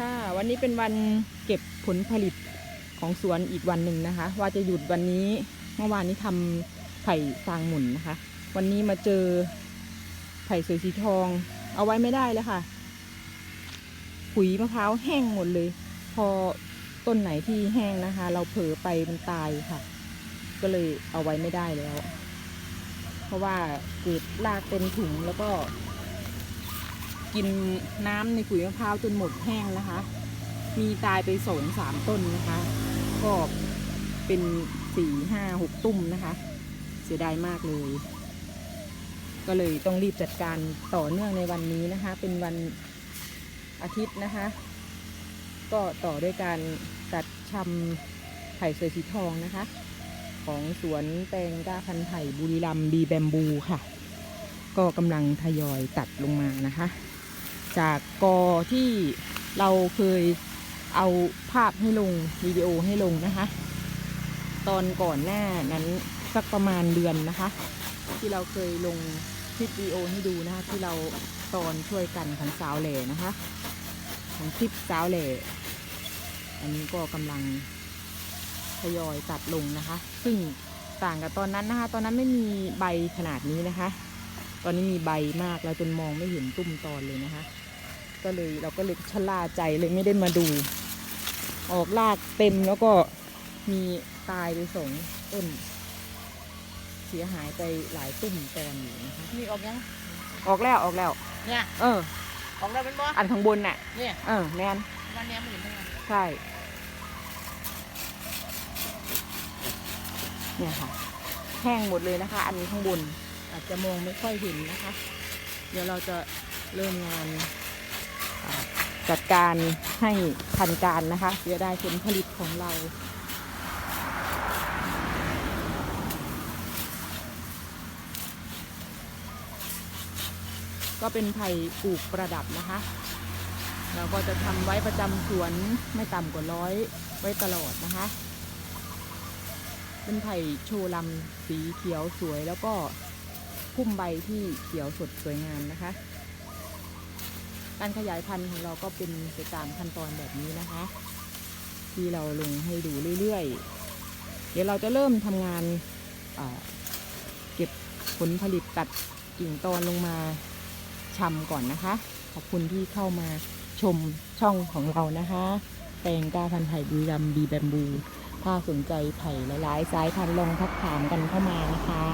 ค่ะ วันนี้เป็นวันเก็บผลผลิตของสวนอีกวันหนึ่งนะคะ ว่าจะหยุดวันนี้เมื่อวานนี้ทำไผ่ฟางหมุนนะคะ วันนี้มาเจอไผ่สวยสีทอง เอาไว้ไม่ได้แล้วค่ะขุยมะพร้าวแห้งหมดเลย พอต้นไหนที่แห้งนะคะ เราเผลอไปมันตายค่ะ ก็เลยเอาไว้ไม่ได้แล้ว เพราะว่าเกิดรากเต็มถุงแล้วก็ กินน้ำในขุยมะพร้าวจนหมดแห้งนะคะ มีตายไปสองสามต้นนะคะ ก็เป็นสี่ห้าหกตุ้มนะคะ เสียดายมากเลย ก็เลยต้องรีบจัดการต่อเนื่องในวันนี้นะคะ เป็นวันอาทิตย์นะคะ ก็ต่อด้วยการตัดชำไผ่สวยสีทองนะคะ ของสวนแตงก้าพันไผ่บุรีรัมบีแบมบูค่ะ ก็กำลังทยอยตัดลงมานะคะ จากกอที่เราเคยเอาภาพให้ลงวิดีโอให้ลงนะคะ ตอนก่อนหน้านั้นสักประมาณเดือนนะคะ ที่เราเคยลงคลิปวิดีโอให้ดูนะคะที่เราตอนช่วยกันของสาวเหล่นะคะ ของคลิปสาวเหล่อันนี้ก็กำลังทยอยตัดลงนะคะ ซึ่งต่างกับตอนนั้นนะคะ ตอนนั้นไม่มีใบขนาดนี้นะคะ ตอนนี้มีใบมากแล้วจนมองไม่เห็นตุ้มตอนเลยนะคะ ก็เลยเราก็เลยชะล่าใจเลยไม่ได้มาดู ออกรากเต็มแล้วก็มีตายไปสองต้น เสียหายไปหลายตุ้มตอนอยู่นะคะมีออกยังออกแล้วออกแล้ว เนี่ยเออ ออกแล้วเป็นบ่อันข้างบนน่ะเนี่ยเออแมนวันเนี้ยไม่เห็นทั้งนั้นใช่เนี่ยค่ะแห้งหมดเลยนะคะ อันนี้ข้างบนอาจจะมองไม่ค่อยเห็นนะคะ เดี๋ยวเราจะเริ่มงานอ่า จัดการให้ทันการนะคะเพื่อได้ผลผลิตของเรา ก็เป็นไผ่ปลูกประดับนะคะ เราก็จะทำไว้ประจำสวนไม่ต่ำกว่าร้อยไว้ตลอดนะคะ เป็นไผ่โชลำสีเขียวสวยแล้วก็พุ่มใบที่เขียวสดสวยงามนะคะ การขยายพันธุ์ของเราก็เป็นไปตามขั้นตอนแบบนี้นะคะ ที่เราลงให้ดูเรื่อยๆ เดี๋ยวเราจะเริ่มทำงานเก็บผลผลิตตัดกิ่งตอนลงมาชำก่อนนะคะ ขอบคุณที่เข้ามาชมช่องของเรานะคะแปลงกาพันธุ์ไผ่บุรีรัมบีแบมบู ถ้าสนใจไผ่หลายๆสายพันธุ์ลองทักถามกันเข้ามานะคะ